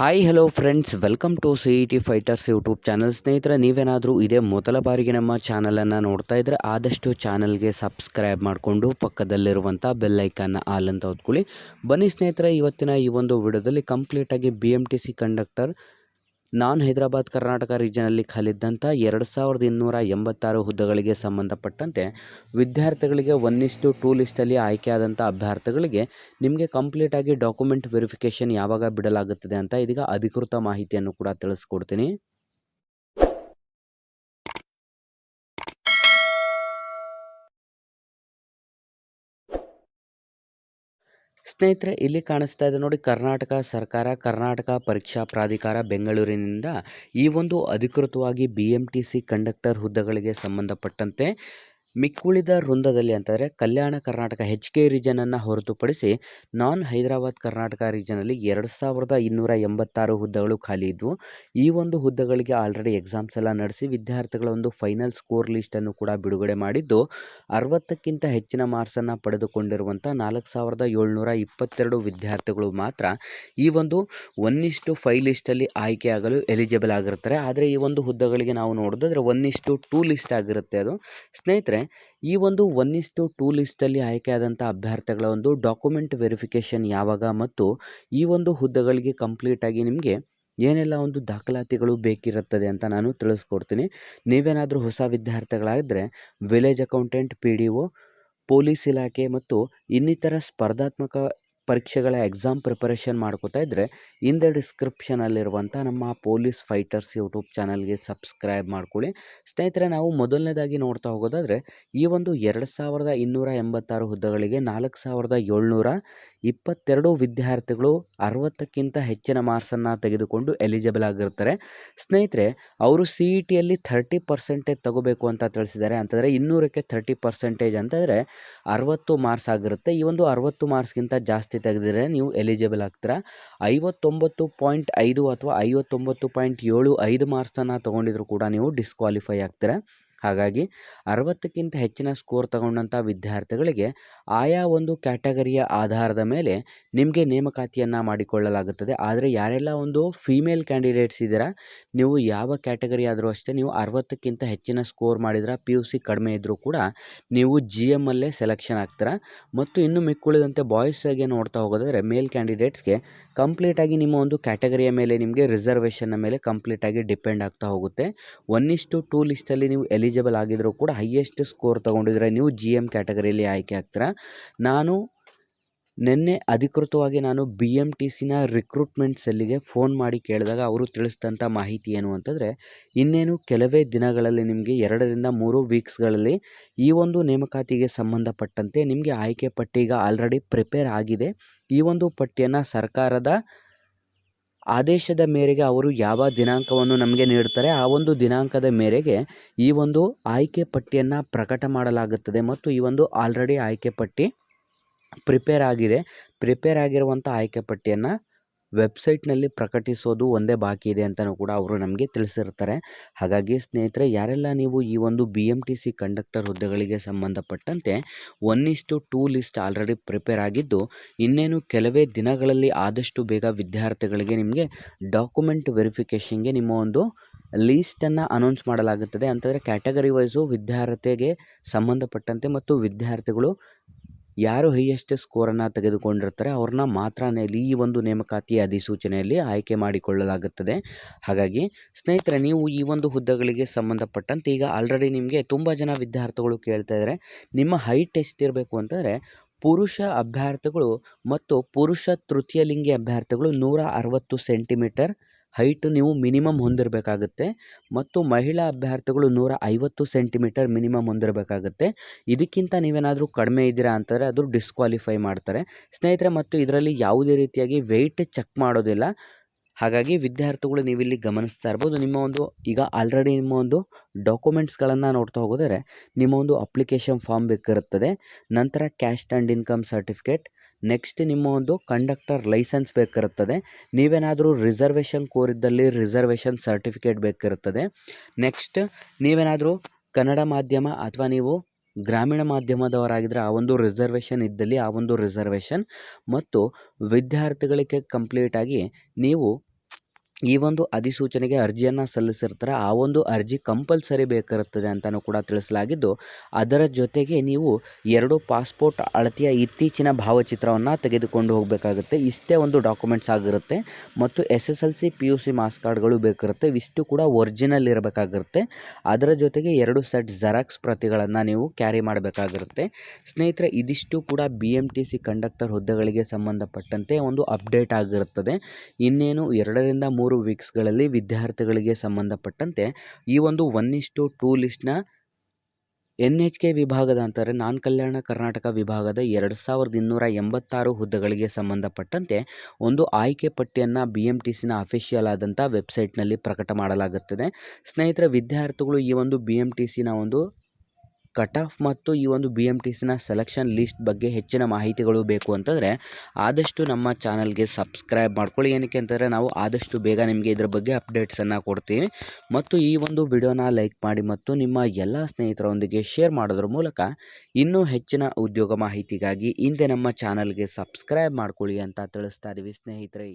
Hi hello friends welcome to C E T fighters YouTube channel ಸ್ನೇಹಿತರೆ, ನೀವೇನಾದರೂ ಇದೇ ಮೊದಲ ಬಾರಿಗೆ ನಮ್ಮ ಚಾನಲನ್ನು ನೋಡ್ತಾ ಇದ್ದರೆ ಆದಷ್ಟು ಚಾನಲ್ಗೆ ಸಬ್ಸ್ಕ್ರೈಬ್ ಮಾಡಿಕೊಂಡು ಪಕ್ಕದಲ್ಲಿರುವಂಥ ಬೆಲ್ಲೈಕನ್ನ ಆಲ್ ಅಂತ ಹೊತ್ಕೊಳ್ಳಿ. ಬನ್ನಿ ಸ್ನೇಹಿತರೆ, ಇವತ್ತಿನ ಈ ಒಂದು ವಿಡಿಯೋದಲ್ಲಿ ಕಂಪ್ಲೀಟಾಗಿ B M T C conductor non Hyderabad, Karnataka ರೀಜನಲ್ಲಿ ಖಾಲಿದ್ದಂಥ ಎರಡು ಸಾವಿರದ ಇನ್ನೂರ ಎಂಬತ್ತಾರು ಹುದ್ದೆಗಳಿಗೆ ಸಂಬಂಧಪಟ್ಟಂತೆ ವಿದ್ಯಾರ್ಥಿಗಳಿಗೆ ಇಸ್ಟು ಟೂ ಲಿಸ್ಟಲ್ಲಿ ಆಯ್ಕೆಯಾದಂಥ ಅಭ್ಯರ್ಥಿಗಳಿಗೆ ನಿಮಗೆ ಕಂಪ್ಲೀಟಾಗಿ ಡಾಕ್ಯುಮೆಂಟ್ ವೆರಿಫಿಕೇಷನ್ ಯಾವಾಗ ಬಿಡಲಾಗುತ್ತದೆ ಅಂತ ಇದೀಗ ಅಧಿಕೃತ ಮಾಹಿತಿಯನ್ನು ಕೂಡ ತಿಳಿಸ್ಕೊಡ್ತೀನಿ. ಸ್ನೇಹಿತರೆ, ಇಲ್ಲಿ ಕಾಣಿಸ್ತಾ ಇದೆ ನೋಡಿ, ಕರ್ನಾಟಕ ಸರ್ಕಾರ, ಕರ್ನಾಟಕ ಪರೀಕ್ಷಾ ಪ್ರಾಧಿಕಾರ ಬೆಂಗಳೂರಿನಿಂದ ಈ ಒಂದು ಅಧಿಕೃತವಾಗಿ ಬಿ ಕಂಡಕ್ಟರ್ ಹುದ್ದೆಗಳಿಗೆ ಸಂಬಂಧಪಟ್ಟಂತೆ ಮಿಕ್ಕುಳಿದ ವೃಂದದಲ್ಲಿ ಅಂತಂದರೆ ಕಲ್ಯಾಣ ಕರ್ನಾಟಕ ಹೆಚ್ ಕೆ ರೀಜನನ್ನು ಹೊರತುಪಡಿಸಿ ನಾನ್ ಹೈದರಾಬಾದ್ ಕರ್ನಾಟಕ ರೀಜನಲ್ಲಿ ಎರಡು ಸಾವಿರದ ಇನ್ನೂರ ಎಂಬತ್ತಾರು ಹುದ್ದೆಗಳು ಖಾಲಿ ಇದ್ವು. ಈ ಒಂದು ಹುದ್ದೆಗಳಿಗೆ ಆಲ್ರೆಡಿ ಎಕ್ಸಾಮ್ಸ್ ಎಲ್ಲ ನಡೆಸಿ ವಿದ್ಯಾರ್ಥಿಗಳ ಒಂದು ಫೈನಲ್ ಸ್ಕೋರ್ ಲಿಸ್ಟನ್ನು ಕೂಡ ಬಿಡುಗಡೆ ಮಾಡಿದ್ದು, ಅರವತ್ತಕ್ಕಿಂತ ಹೆಚ್ಚಿನ ಮಾರ್ಕ್ಸನ್ನು ಪಡೆದುಕೊಂಡಿರುವಂಥ ನಾಲ್ಕು ಸಾವಿರದ ಏಳ್ನೂರ ಇಪ್ಪತ್ತೆರಡು ವಿದ್ಯಾರ್ಥಿಗಳು ಮಾತ್ರ ಈ ಒಂದು ಒನ್ ಇಷ್ಟು ಫೈವ್ ಲಿಸ್ಟಲ್ಲಿ ಆಯ್ಕೆಯಾಗಲು ಎಲಿಜಿಬಲ್ ಆಗಿರ್ತಾರೆ. ಆದರೆ ಈ ಒಂದು ಹುದ್ದೆಗಳಿಗೆ ನಾವು ನೋಡೋದಾದ್ರೆ ಒಂದಿಷ್ಟು ಟೂ ಲಿಸ್ಟ್ ಆಗಿರುತ್ತೆ ಅದು. ಸ್ನೇಹಿತರೆ ಈ ಒಂದು ಒನ್ ಇಸ್ಟು ಟೂ ಲಿಸ್ಟಲ್ಲಿ ಆಯ್ಕೆಯಾದಂಥ ಅಭ್ಯರ್ಥಿಗಳ ಒಂದು ಡಾಕ್ಯುಮೆಂಟ್ ವೆರಿಫಿಕೇಶನ್ ಯಾವಾಗ ಮತ್ತು ಈ ಒಂದು ಹುದ್ದೆಗಳಿಗೆ ಕಂಪ್ಲೀಟಾಗಿ ನಿಮಗೆ ಏನೆಲ್ಲ ಒಂದು ದಾಖಲಾತಿಗಳು ಬೇಕಿರುತ್ತದೆ ಅಂತ ನಾನು ತಿಳಿಸ್ಕೊಡ್ತೀನಿ. ನೀವೇನಾದರೂ ಹೊಸ ವಿದ್ಯಾರ್ಥಿಗಳಾಗಿದ್ದರೆ village accountant P D O police ಇಲಾಖೆ ಮತ್ತು ಇನ್ನಿತರ ಸ್ಪರ್ಧಾತ್ಮಕ ಪರೀಕ್ಷೆಗಳ ಎಕ್ಸಾಮ್ ಪ್ರಿಪರೇಷನ್ ಮಾಡ್ಕೋತಾ ಇದ್ದರೆ ಹಿಂದೆ ಡಿಸ್ಕ್ರಿಪ್ಷನಲ್ಲಿರುವಂಥ ನಮ್ಮ ಪೊಲೀಸ್ ಫೈಟರ್ಸ್ ಯೂಟ್ಯೂಬ್ ಚಾನಲ್ಗೆ ಸಬ್ಸ್ಕ್ರೈಬ್ ಮಾಡ್ಕೊಳ್ಳಿ. ಸ್ನೇಹಿತರೆ, ನಾವು ಮೊದಲನೇದಾಗಿ ನೋಡ್ತಾ ಹೋಗೋದಾದರೆ, ಈ ಒಂದು ಎರಡು ಸಾವಿರದ ಇನ್ನೂರ ಎಂಬತ್ತಾರು ಹುದ್ದೆಗಳಿಗೆ ನಾಲ್ಕು ಸಾವಿರದ ಏಳ್ನೂರ ಇಪ್ಪತ್ತೆರಡು ವಿದ್ಯಾರ್ಥಿಗಳು ಅರವತ್ತಕ್ಕಿಂತ ಹೆಚ್ಚಿನ ಮಾರ್ಕ್ಸನ್ನು ತೆಗೆದುಕೊಂಡು ಎಲಿಜಿಬಲ್ ಆಗಿರ್ತಾರೆ ಸ್ನೇಹಿತರೆ, ಅವರು ಸಿ ಇ ಟಿಯಲ್ಲಿ ಥರ್ಟಿ ಪರ್ಸೆಂಟೇಜ್ ತಗೋಬೇಕು ಅಂತ ತಿಳಿಸಿದ್ದಾರೆ. ಅಂತಂದರೆ ಇನ್ನೂರಕ್ಕೆ ಥರ್ಟಿ ಪರ್ಸೆಂಟೇಜ್ ಅಂತಂದರೆ ಅರವತ್ತು ಮಾರ್ಕ್ಸ್ ಆಗಿರುತ್ತೆ. ಈ ಒಂದು ಅರವತ್ತು ಮಾರ್ಕ್ಸ್ಗಿಂತ ಜಾಸ್ತಿ ತೆಗೆದಿದ್ರೆ ನೀವು ಎಲಿಜಿಬಲ್ ಆಗ್ತೀರಾ. ಐವತ್ತೊಂಬತ್ತು ಪಾಯಿಂಟ್ ಐದು ಅಥವಾ ಐವತ್ತೊಂಬತ್ತು ಪಾಯಿಂಟ್ ಏಳು ಐದು ಮಾರ್ಕ್ಸನ್ನು ತೊಗೊಂಡಿದ್ರು ಕೂಡ ನೀವು ಡಿಸ್ಕ್ವಾಲಿಫೈ ಆಗ್ತೀರಾ. ಹಾಗಾಗಿ ಅರವತ್ತಕ್ಕಿಂತ ಹೆಚ್ಚಿನ ಸ್ಕೋರ್ ತಗೊಂಡಂಥ ವಿದ್ಯಾರ್ಥಿಗಳಿಗೆ ಆಯಾ ಒಂದು ಕ್ಯಾಟಗರಿಯ ಆಧಾರದ ಮೇಲೆ ನಿಮಗೆ ನೇಮಕಾತಿಯನ್ನು ಮಾಡಿಕೊಳ್ಳಲಾಗುತ್ತದೆ. ಆದರೆ ಯಾರೆಲ್ಲ ಒಂದು ಫೀಮೇಲ್ ಕ್ಯಾಂಡಿಡೇಟ್ಸ್ ಇದ್ದೀರಾ ನೀವು ಯಾವ ಕ್ಯಾಟಗರಿ ಆದರೂ ಅಷ್ಟೇ ನೀವು ಅರವತ್ತಕ್ಕಿಂತ ಹೆಚ್ಚಿನ ಸ್ಕೋರ್ ಮಾಡಿದ್ರೆ ಪಿ ಯು ಸಿ ಕಡಿಮೆ ಇದ್ದರೂ ಕೂಡ ನೀವು ಜಿ ಎಮ್ಮಲ್ಲೇ ಸೆಲೆಕ್ಷನ್ ಆಗ್ತೀರಾ. ಮತ್ತು ಇನ್ನು ಮಿಕ್ಕುಳಿದಂತೆ ಬಾಯ್ಸಾಗೆ ನೋಡ್ತಾ ಹೋಗೋದಾದರೆ ಮೇಲ್ ಕ್ಯಾಂಡಿಡೇಟ್ಸ್ಗೆ ಕಂಪ್ಲೀಟಾಗಿ ನಿಮ್ಮ ಒಂದು ಕ್ಯಾಟಗರಿಯ ಮೇಲೆ ನಿಮಗೆ ರಿಸರ್ವೇಷನ್ನ ಮೇಲೆ ಕಂಪ್ಲೀಟಾಗಿ ಡಿಪೆಂಡ್ ಆಗ್ತಾ ಹೋಗುತ್ತೆ. ಒನ್ ಇಷ್ಟು ಟೂ ಲಿಸ್ಟಲ್ಲಿ ನೀವು ಎಲಿಜಿಬಲ್ ಆಗಿದ್ದರೂ ಕೂಡ ಹೈಯೆಸ್ಟ್ ಸ್ಕೋರ್ ತೊಗೊಂಡಿದ್ರೆ ನೀವು ಜಿ ಎಂ ಕ್ಯಾಟಗರಿಯಲ್ಲಿ ಆಯ್ಕೆ ಆಗ್ತೀರಾ. ನಾನು ನಿನ್ನೆ ಅಧಿಕೃತವಾಗಿ ನಾನು ಬಿ ಎಂ ಟಿ ಸಿನ ರಿಕ್ರೂಟ್ಮೆಂಟ್ ಸೆಲ್ಲಿಗೆ ಫೋನ್ ಮಾಡಿ ಕೇಳಿದಾಗ ಅವರು ತಿಳಿಸಿದಂಥ ಮಾಹಿತಿ ಏನು ಅಂತಂದರೆ, ಇನ್ನೇನು ಕೆಲವೇ ದಿನಗಳಲ್ಲಿ ನಿಮಗೆ ಎರಡರಿಂದ ಮೂರು ವೀಕ್ಸ್ಗಳಲ್ಲಿ ಈ ಒಂದು ನೇಮಕಾತಿಗೆ ಸಂಬಂಧಪಟ್ಟಂತೆ ನಿಮಗೆ ಆಯ್ಕೆ ಪಟ್ಟಿ ಈಗ ಆಲ್ರೆಡಿ ಪ್ರಿಪೇರ್ ಆಗಿದೆ. ಈ ಒಂದು ಪಟ್ಟಿಯನ್ನು ಸರ್ಕಾರದ ಆದೇಶದ ಮೇರೆಗೆ ಅವರು ಯಾವ ದಿನಾಂಕವನ್ನು ನಮಗೆ ನೀಡುತ್ತಾರೆ, ಆ ಒಂದು ದಿನಾಂಕದ ಮೇರೆಗೆ ಈ ಒಂದು ಆಯ್ಕೆ ಪಟ್ಟಿಯನ್ನು ಪ್ರಕಟ ಮಾಡಲಾಗುತ್ತದೆ. ಮತ್ತು ಈ ಒಂದು ಆಲ್ರೆಡಿ ಆಯ್ಕೆ ಪಟ್ಟಿ ಪ್ರಿಪೇರ್ ಆಗಿದೆ. ಪ್ರಿಪೇರ್ ಆಗಿರುವಂಥ ಆಯ್ಕೆ ಪಟ್ಟಿಯನ್ನು ವೆಬ್ಸೈಟ್ನಲ್ಲಿ ಪ್ರಕಟಿಸೋದು ಒಂದೇ ಬಾಕಿ ಇದೆ ಅಂತಲೂ ಕೂಡ ಅವರು ನಮಗೆ ತಿಳಿಸಿರ್ತಾರೆ. ಹಾಗಾಗಿ ಸ್ನೇಹಿತರೆ, ಯಾರೆಲ್ಲ ನೀವು ಈ ಒಂದು B M T C conductor ಹುದ್ದೆಗಳಿಗೆ ಸಂಬಂಧಪಟ್ಟಂತೆ one is to two list already prepare ಆಗಿದ್ದು, ಇನ್ನೇನು ಕೆಲವೇ ದಿನಗಳಲ್ಲಿ ಆದಷ್ಟು ಬೇಗ ವಿದ್ಯಾರ್ಥಿಗಳಿಗೆ ನಿಮಗೆ ಡಾಕ್ಯುಮೆಂಟ್ ವೆರಿಫಿಕೇಷನ್ಗೆ ನಿಮ್ಮ ಒಂದು ಲೀಸ್ಟನ್ನು ಅನೌನ್ಸ್ ಮಾಡಲಾಗುತ್ತದೆ. ಅಂತಂದರೆ ಕ್ಯಾಟಗರಿ ವೈಸು ವಿದ್ಯಾರ್ಥಿಗೆ ಸಂಬಂಧಪಟ್ಟಂತೆ ಮತ್ತು ವಿದ್ಯಾರ್ಥಿಗಳು ಯಾರು ಹೈಯೆಸ್ಟ್ ಸ್ಕೋರನ್ನು ತೆಗೆದುಕೊಂಡಿರ್ತಾರೆ, ಅವ್ರನ್ನ ಮಾತ್ರ ಈ ಒಂದು ನೇಮಕಾತಿ ಅಧಿಸೂಚನೆಯಲ್ಲಿ ಆಯ್ಕೆ ಮಾಡಿಕೊಳ್ಳಲಾಗುತ್ತದೆ. ಹಾಗಾಗಿ, ಸ್ನೇಹಿತರೆ, ನೀವು ಈ ಒಂದು ಹುದ್ದೆಗಳಿಗೆ ಸಂಬಂಧಪಟ್ಟಂತೆ ಈಗ ಆಲ್ರೆಡಿ ನಿಮಗೆ ತುಂಬ ಜನ ವಿದ್ಯಾರ್ಥಿಗಳು ಕೇಳ್ತಾ ಇದ್ದಾರೆ ನಿಮ್ಮ ಹೈಟ್ ಎಷ್ಟಿರಬೇಕು ಅಂತಂದರೆ, ಪುರುಷ ಅಭ್ಯರ್ಥಿಗಳು ಮತ್ತು ಪುರುಷ ತೃತೀಯ ಲಿಂಗಿ ಅಭ್ಯರ್ಥಿಗಳು ನೂರ ಅರವತ್ತು ಸೆಂಟಿಮೀಟರ್ ಹೈಟ್ ನೀವು ಮಿನಿಮಮ್ ಹೊಂದಿರಬೇಕಾಗುತ್ತೆ. ಮತ್ತು ಮಹಿಳಾ ಅಭ್ಯರ್ಥಿಗಳು ನೂರ ಐವತ್ತು ಸೆಂಟಿಮೀಟರ್ ಮಿನಿಮಮ್ ಹೊಂದಿರಬೇಕಾಗುತ್ತೆ. ಇದಕ್ಕಿಂತ ನೀವೇನಾದರೂ ಕಡಿಮೆ ಇದ್ದೀರಾ ಅಂತಂದರೆ ಅದು ಡಿಸ್ಕ್ವಾಲಿಫೈ ಮಾಡ್ತಾರೆ. ಸ್ನೇಹಿತರೆ, ಮತ್ತು ಇದರಲ್ಲಿ ಯಾವುದೇ ರೀತಿಯಾಗಿ ವೆಯ್ಟ್ ಚೆಕ್ ಮಾಡೋದಿಲ್ಲ. ಹಾಗಾಗಿ ವಿದ್ಯಾರ್ಥಿಗಳು ನೀವಿಲ್ಲಿ ಗಮನಿಸ್ತಾ ಇರ್ಬೋದು. ನಿಮ್ಮ ಒಂದು ಈಗ ಆಲ್ರೆಡಿ ನಿಮ್ಮ ಒಂದು ಡಾಕ್ಯುಮೆಂಟ್ಸ್ಗಳನ್ನು ನೋಡ್ತಾ ಹೋಗಿದರೆ, ನಿಮ್ಮ ಒಂದು ಅಪ್ಲಿಕೇಶನ್ ಫಾರ್ಮ್ ಬೇಕಿರುತ್ತದೆ. ನಂತರ caste and income certificate next ನಿಮ್ಮ ಒಂದು ಕಂಡಕ್ಟರ್ ಲೈಸೆನ್ಸ್ ಬೇಕಿರುತ್ತದೆ. ನೀವೇನಾದರೂ ರಿಸರ್ವೇಷನ್ ಕೋರಿದ್ದಲ್ಲಿ ರಿಸರ್ವೇಷನ್ ಸರ್ಟಿಫಿಕೇಟ್ ಬೇಕಿರುತ್ತದೆ. ನೆಕ್ಸ್ಟ್ ನೀವೇನಾದರೂ ಕನ್ನಡ ಮಾಧ್ಯಮ ಅಥವಾ ನೀವು ಗ್ರಾಮೀಣ ಮಾಧ್ಯಮದವರಾಗಿದ್ದರೆ ಆ ಒಂದು ರಿಸರ್ವೇಷನ್ ಇದ್ದಲ್ಲಿ ಆ ಒಂದು ರಿಸರ್ವೇಷನ್ ಮತ್ತು ವಿದ್ಯಾರ್ಥಿಗಳಿಗೆ ಕಂಪ್ಲೀಟಾಗಿ ನೀವು ಈ ಒಂದು ಅಧಿಸೂಚನೆಗೆ ಅರ್ಜಿಯನ್ನು ಸಲ್ಲಿಸಿರ್ತಾರೆ. ಆ ಒಂದು ಅರ್ಜಿ ಕಂಪಲ್ಸರಿ ಬೇಕಿರುತ್ತದೆ ಅಂತಲೂ ಕೂಡ ತಿಳಿಸಲಾಗಿದ್ದು, ಅದರ ಜೊತೆಗೆ ನೀವು ಎರಡು ಪಾಸ್ಪೋರ್ಟ್ ಅಳತೆಯ ಇತ್ತೀಚಿನ ಭಾವಚಿತ್ರವನ್ನು ತೆಗೆದುಕೊಂಡು ಹೋಗಬೇಕಾಗುತ್ತೆ. ಇಷ್ಟೇ ಒಂದು ಡಾಕ್ಯುಮೆಂಟ್ಸ್ ಆಗಿರುತ್ತೆ. ಮತ್ತು S S L C P U C marks ಕಾರ್ಡ್ಗಳು ಬೇಕಿರುತ್ತೆ ಇಷ್ಟು ಕೂಡ ಒರಿಜಿನಲ್ ಇರಬೇಕಾಗಿರುತ್ತೆ. ಅದರ ಜೊತೆಗೆ ಎರಡು ಸೆಟ್ ಜೆರಾಕ್ಸ್ ಪ್ರತಿಗಳನ್ನು ನೀವು ಕ್ಯಾರಿ ಮಾಡಬೇಕಾಗಿರುತ್ತೆ. ಸ್ನೇಹಿತರೆ, ಇದಿಷ್ಟು ಕೂಡ B M T C conductor ಹುದ್ದೆಗಳಿಗೆ ಸಂಬಂಧಪಟ್ಟಂತೆ ಒಂದು ಅಪ್ಡೇಟ್ ಆಗಿರುತ್ತದೆ. ಇನ್ನೇನು, ಎರಡರಿಂದ ಮೂರು ವೀಕ್ಸ್ಗಳಲ್ಲಿ ವಿದ್ಯಾರ್ಥಿಗಳಿಗೆ ಸಂಬಂಧಪಟ್ಟಂತೆ ಈ ಒಂದು ಒನ್ ಇಷ್ಟು ಟೂ ಲಿಸ್ಟ್ನ ಎನ್ ಎಚ್ ಕೆ ವಿಭಾಗದ ಅಂತಾರೆ, ನಾನ್ ಕಲ್ಯಾಣ ಕರ್ನಾಟಕ ವಿಭಾಗದ ಎರಡು ಸಾವಿರದ ಇನ್ನೂರ ಎಂಬತ್ತಾರು ಹುದ್ದೆಗಳಿಗೆ ಸಂಬಂಧಪಟ್ಟಂತೆ ಒಂದು ಆಯ್ಕೆ ಪಟ್ಟಿಯನ್ನು ಬಿ ಎಂ ಟಿ ಸಿನ ಅಫಿಷಿಯಲ್ ಆದಂಥ ವೆಬ್ಸೈಟ್ನಲ್ಲಿ ಪ್ರಕಟ ಮಾಡಲಾಗುತ್ತದೆ. ಸ್ನೇಹಿತರೆ, ವಿದ್ಯಾರ್ಥಿಗಳು ಈ ಒಂದು ಬಿ ಎಂ ಟಿ ಸಿನ ಒಂದು ಕಟ್ ಆಫ್ ಮತ್ತು ಈ ಒಂದು ಬಿ ಎಂ ಟಿ ಸಿನ ಸೆಲೆಕ್ಷನ್ ಲಿಸ್ಟ್ ಬಗ್ಗೆ ಹೆಚ್ಚಿನ ಮಾಹಿತಿಗಳು ಬೇಕು ಅಂತಂದರೆ ಆದಷ್ಟು ನಮ್ಮ ಚಾನಲ್ಗೆ ಸಬ್ಸ್ಕ್ರೈಬ್ ಮಾಡ್ಕೊಳ್ಳಿ. ಏನಕ್ಕೆ ಅಂತಂದರೆ ನಾವು ಆದಷ್ಟು ಬೇಗ ನಿಮಗೆ ಇದರ ಬಗ್ಗೆ ಅಪ್ಡೇಟ್ಸನ್ನು ಕೊಡ್ತೀವಿ ಮತ್ತು ಈ ಒಂದು ವಿಡಿಯೋನ ಲೈಕ್ ಮಾಡಿ ಮತ್ತು ನಿಮ್ಮ ಎಲ್ಲ ಸ್ನೇಹಿತರೊಂದಿಗೆ ಶೇರ್ ಮಾಡೋದ್ರ ಮೂಲಕ ಇನ್ನೂ ಹೆಚ್ಚಿನ ಉದ್ಯೋಗ ಮಾಹಿತಿಗಾಗಿ ಹಿಂದೆ ನಮ್ಮ ಚಾನಲ್ಗೆ ಸಬ್ಸ್ಕ್ರೈಬ್ ಮಾಡ್ಕೊಳ್ಳಿ ಅಂತ ತಿಳಿಸ್ತಾ ಇದ್ದೀವಿ ಸ್ನೇಹಿತರೆ.